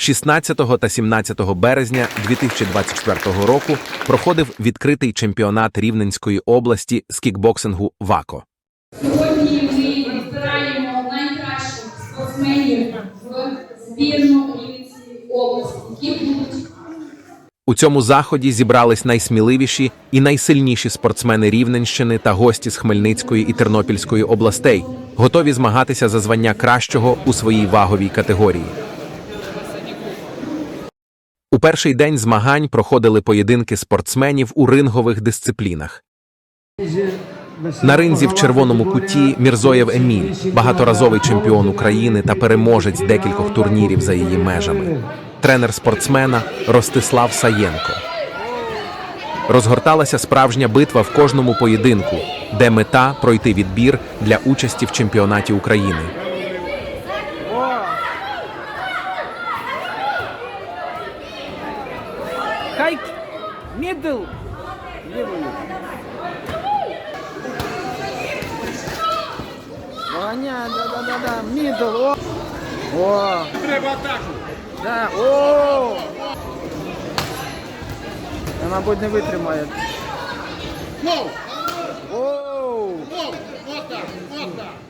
16 та 17 березня 2024 року проходив відкритий чемпіонат Рівненської області з кікбоксингу ВАКО. Сьогодні ми відбираємо найкращих спортсменів в збірну Рівненської області, які будуть У цьому заході зібрались найсміливіші і найсильніші спортсмени Рівненщини та гості з Хмельницької і Тернопільської областей, готові змагатися за звання кращого у своїй ваговій категорії. У перший день змагань проходили поєдинки спортсменів у рингових дисциплінах. На ринзі в червоному куті Мірзоєв Еміль, багаторазовий чемпіон України та переможець декількох турнірів за її межами. Тренер спортсмена Ростислав Саєнко. Розгорталася справжня битва в кожному поєдинку, де мета пройти відбір для участі в чемпіонаті України. Хайк, мидл, левую. Гоня, да-да-да-да, мидл, о. О. Треба атаку. Да, о. Та, мабуть, не витримає. Гол! О. Гол! Отак! Отак!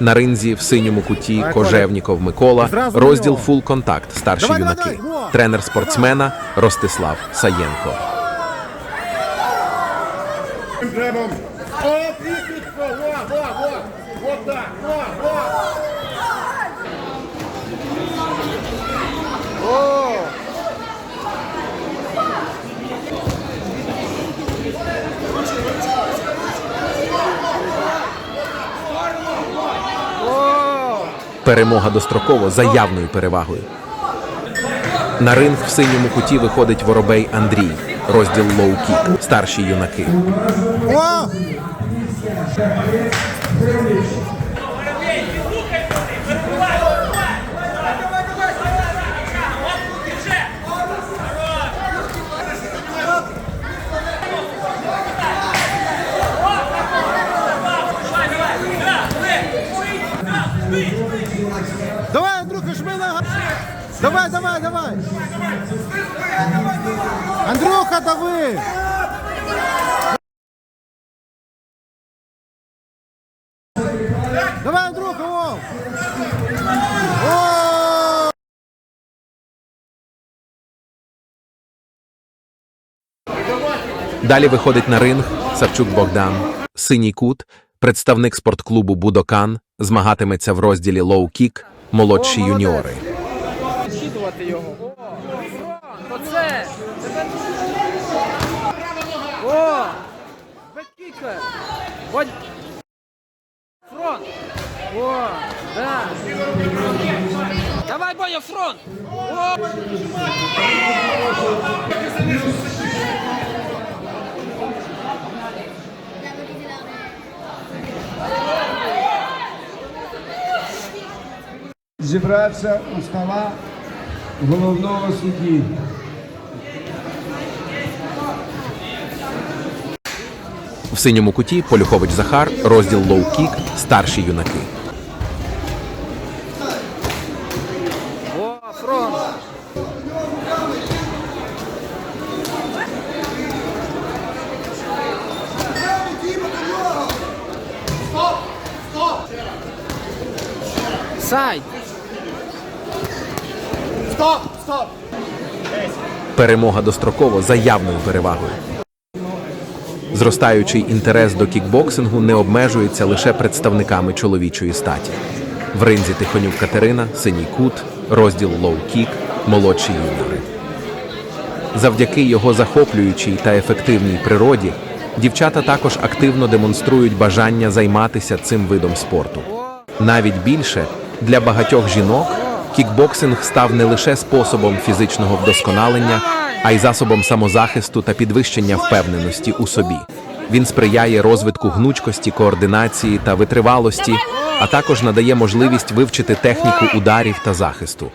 На ринзі в синьому куті Кожевніков Микола, розділ фул контакт старші юнаки. Тренер спортсмена Ростислав Саєнко. О, пікітко! Во, во, во! Отак! Во, во! О. О. Перемога достроково за явною перевагою. На ринг в синьому куті виходить воробей Андрій, розділ лоу-кік, старші юнаки. Давай, давай, давай. Андрюха, дави. Давай, Андрюха, о. О! Далі виходить на ринг Савчук Богдан, синій кут, представник спортклубу Будокан, змагатиметься в розділі лоу-кік, молодші юніори. Щитувати його. О, оце. О. Водь. Фронт. О, да. Давай, Боя, фронт. О. зібрався у стола головного судді. В синьому куті Полюхович Захар, розділ лоу-кік, старші юнаки. Сайд. Стоп! Стоп! Перемога достроково за явною перевагою. Зростаючий інтерес до кікбоксингу не обмежується лише представниками чоловічої статі. В ринзі Тихонюк Катерина, синій кут, розділ лоу-кік, молодші юніори. Завдяки його захоплюючій та ефективній природі, дівчата також активно демонструють бажання займатися цим видом спорту. Навіть більше для багатьох жінок кікбоксинг став не лише способом фізичного вдосконалення, а й засобом самозахисту та підвищення впевненості у собі. Він сприяє розвитку гнучкості, координації та витривалості, а також надає можливість вивчити техніку ударів та захисту.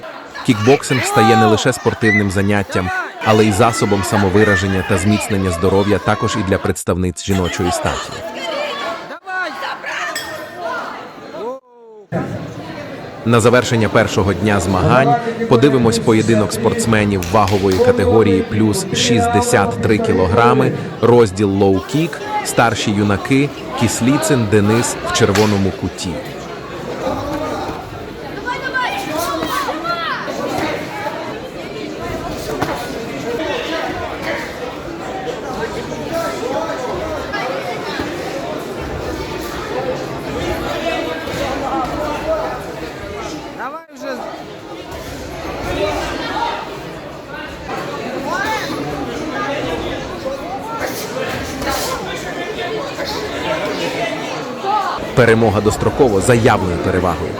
Кікбоксинг стає не лише спортивним заняттям, але й засобом самовираження та зміцнення здоров'я також і для представниць жіночої статі. Давай. На завершення першого дня змагань подивимось поєдинок спортсменів вагової категорії плюс 63 кілограми, розділ лоу-кік, старші юнаки, Кісліцин Денис в червоному куті. Давай вже. Перемога достроково за явною перевагою.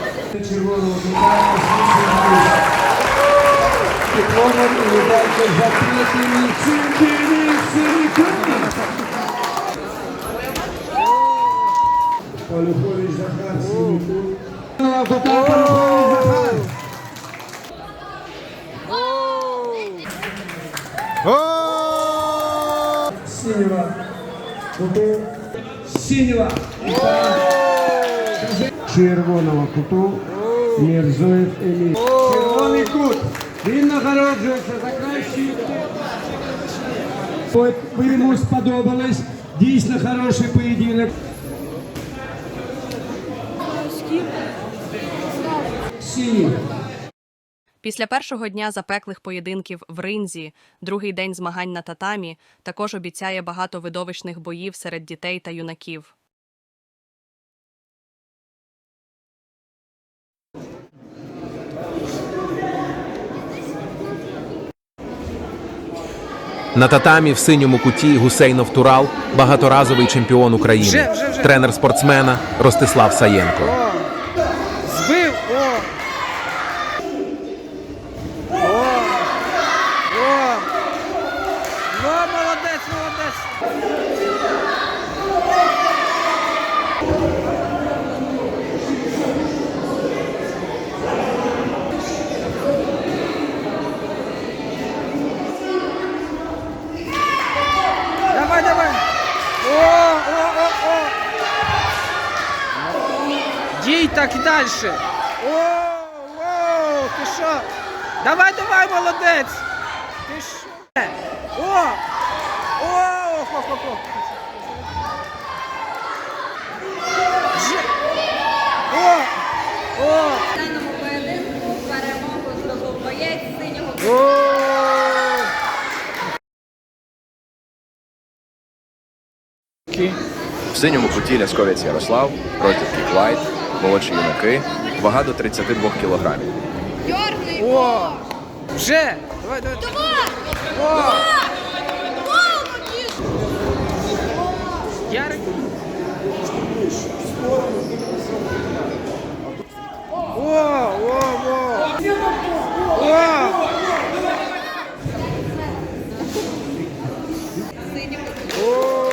Синего. Синего. Червоного куту. Мірзоєв Еміль. Червоний кут. Він нагороджується за кращий. Ой, Ви йому сподобались. Дійсно хороший поєдинок. Синій. Після першого дня запеклих поєдинків в ринзі, другий день змагань на татамі також обіцяє багато видовищних боїв серед дітей та юнаків. На татамі в синьому куті Гусейнов Турал, багаторазовий чемпіон України, тренер спортсмена Ростислав Саєнко. Збив! О! О! О! Ну, молодець, молодець! Давай, давай! О, о, о, о! Дій так і далі. О, о, ти що? Давай, давай, молодець. Ти що? О! О, хо, хо, хо. О! О! В даному поєдинку перемогу здобув боєць синього О! В синьому куті Лясковець Ярослав, розділ Кіклайт, молодші юнаки, вага до 32 кілограмів. О! Вже! Давай, давай. О! Ярик. О, о, о. О! О!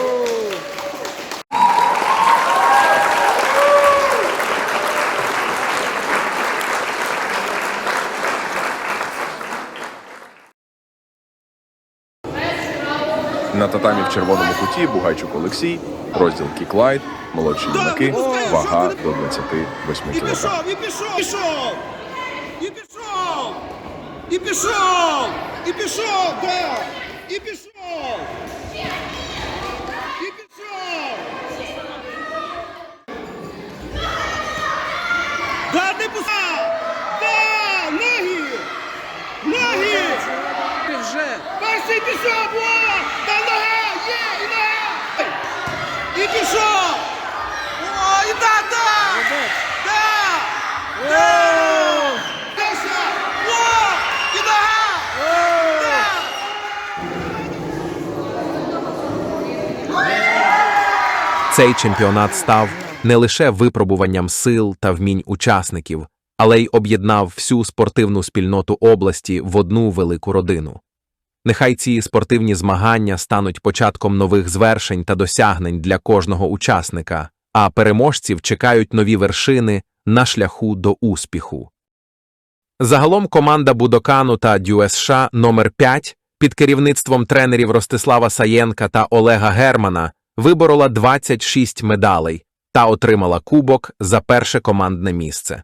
На татамі в червоному куті Бугайчук Олексій, розділ Кіклайт, молодші юнаки, вага до 28 І пішов, і пішов, пішов! І пішов! І пішов! І пішов, да! І пішов! І пішов! Да, не пускай! Да! Ноги! Ноги! Ти вже. Перший пішов! Та нога! Є! І нога! І пішов! О, і да, да! Да! Да! Цей чемпіонат став не лише випробуванням сил та вмінь учасників, але й об'єднав всю спортивну спільноту області в одну велику родину. Нехай ці спортивні змагання стануть початком нових звершень та досягнень для кожного учасника, а переможців чекають нові вершини на шляху до успіху. Загалом команда Будокану та ДЮСШ номер 5 під керівництвом тренерів Ростислава Саєнка та Олега Германа виборола 26 медалей та отримала кубок за перше командне місце.